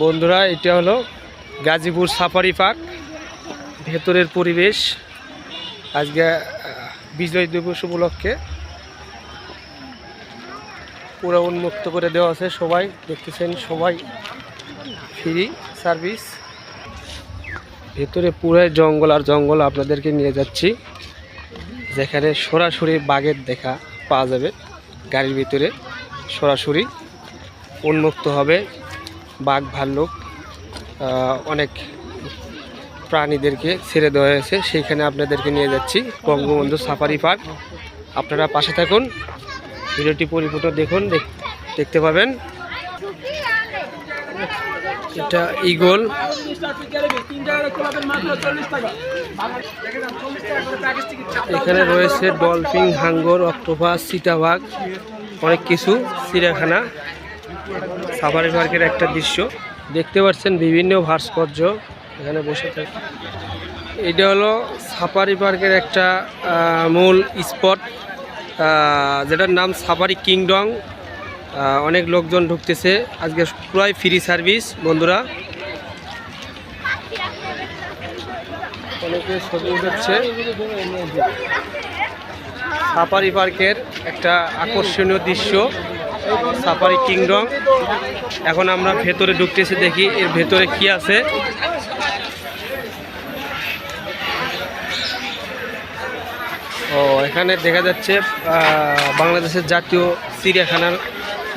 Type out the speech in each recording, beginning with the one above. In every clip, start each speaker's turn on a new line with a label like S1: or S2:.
S1: বন্ধুরা, এটা হলো গাজীপুর সাফারি পার্ক। ভেতরের পরিবেশ আজকে বিজয় দিবস উপলক্ষে পুরো উন্মুক্ত করে দেওয়া আছে সবাই। দেখতেছেন সবাই, ফ্রি সার্ভিস। ভেতরে পুরো জঙ্গল আর জঙ্গল আপনাদেরকে নিয়ে যাচ্ছি। যেখানে সরাসরি বাঘের দেখা পাওয়া যাবে। গাড়ির ভিতরে সরাসরি উন্মুক্ত হবে বাঘ ভাল্লুক। অনেক প্রাণীদেরকে ছেড়ে দেওয়া হয়েছে। সেইখানে আপনাদেরকে নিয়ে যাচ্ছি বঙ্গবন্ধু সাফারি পার্ক। আপনারা পাশে থাকুন। ভিডিওটি পরিপূর্ণ দেখুন, দেখ- দেখতে পাবেন। এটা ইগল এখানে রয়েছে ডলফিন, হাঙ্গর, অক্টোপাস, চিতাবাঘ, অনেক কিছু, চিড়িয়াখানা, সাফারি পার্কের একটা দৃশ্য। দেখতে পাচ্ছেন বিভিন্ন ভাস্কর্য এখানে বসে থাকে। এটা হলো সাফারি পার্কের একটা মূল স্পট যেটার নাম সাফারি কিংডম। অনেক লোকজন ঢুকতেছে। আজকে পুরাই ফ্রি সার্ভিস বন্ধুরা। অনেকে ছবি সাফারি পার্কের একটা আকর্ষণীয় দৃশ্য, সাফারি কিংডম। এখন আমরা ভেতরে ঢুকতেছি, দেখি এর ভেতরে কি আছে। ও, এখানে দেখা যাচ্ছে বাংলাদেশের জাতীয় চিড়িয়াখানার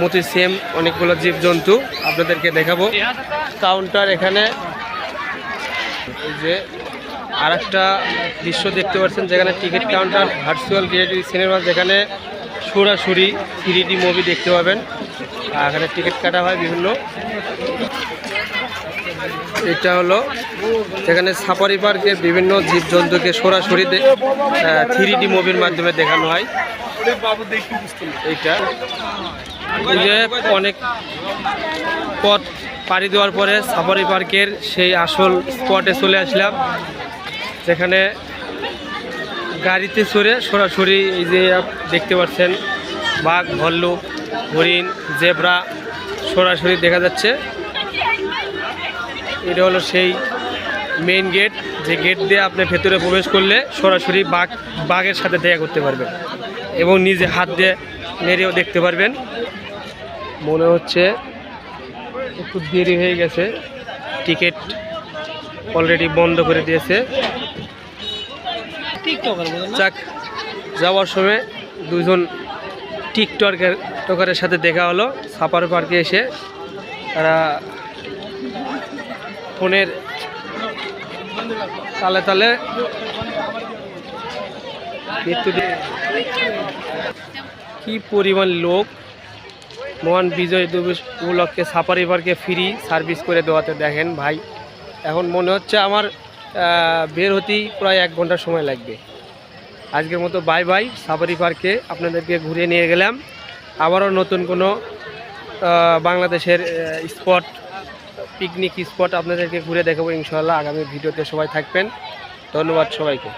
S1: মতো সেম অনেকগুলো জীবজন্তু আপনাদেরকে দেখাবো। কাউন্টার এখানে। যে আর একটা দৃশ্য দেখতে পাচ্ছেন, যেখানে ticket counter virtual reality cinema যেখানে সরাসরি থ্রি মুভি দেখতে পাবেন। আর এখানে টিকিট কাটা হয় বিভিন্ন। এটা হলো যেখানে সাফারি পার্কের বিভিন্ন জীবজন্তুকে সরাসরি থ্রি ডি মুভির মাধ্যমে দেখানো হয়। এইটা। এই যে অনেক পথ পাড়ি দেওয়ার পরে সাফারি পার্কের সেই আসল স্পটে চলে আসলাম, যেখানে গাড়িতে চড়ে সরাসরি এই যে দেখতে পাচ্ছেন, বাঘ ভল্লুক হরিণ, জেব্রা সরাসরি দেখা যাচ্ছে। এটা হলো সেই মেইন গেট যে গেট দিয়ে আপনি ভেতরে প্রবেশ করলে সরাসরি বাঘ, বাঘের সাথে দেখা করতে পারবেন এবং নিজে হাত দিয়ে নেড়েও দেখতে পারবেন। মনে হচ্ছে একটু দেরি হয়ে গেছে। টিকিট অলরেডি বন্ধ করে দিয়েছে। যাক যাওয়ার সময় দুজন টিকটকের টকারের সাথে দেখা হলো সাপার পার্কে এসে। তারা ফোনের তালে তালে মৃত্যু দিয়ে- কি পরিমাণ লোক? মহান বিজয় দিবস উপলক্ষে সাফারি পার্কে ফ্রি সার্ভিস করে দেওয়াতে দেখেন ভাই। এখন মনে হচ্ছে আমার বের হতেই প্রায় এক ঘণ্টা সময় লাগবে। আজকের মতো বাই বাই সাফারি পার্কে আপনাদেরকে ঘুরে নিয়ে গেলাম। আবারও নতুন কোনো বাংলাদেশের স্পট পিকনিক স্পট আপনাদেরকে ঘুরে দেখাবো ইনশাল্লাহ আগামী ভিডিওতে সবাই থাকবেন। ধন্যবাদ সবাইকে।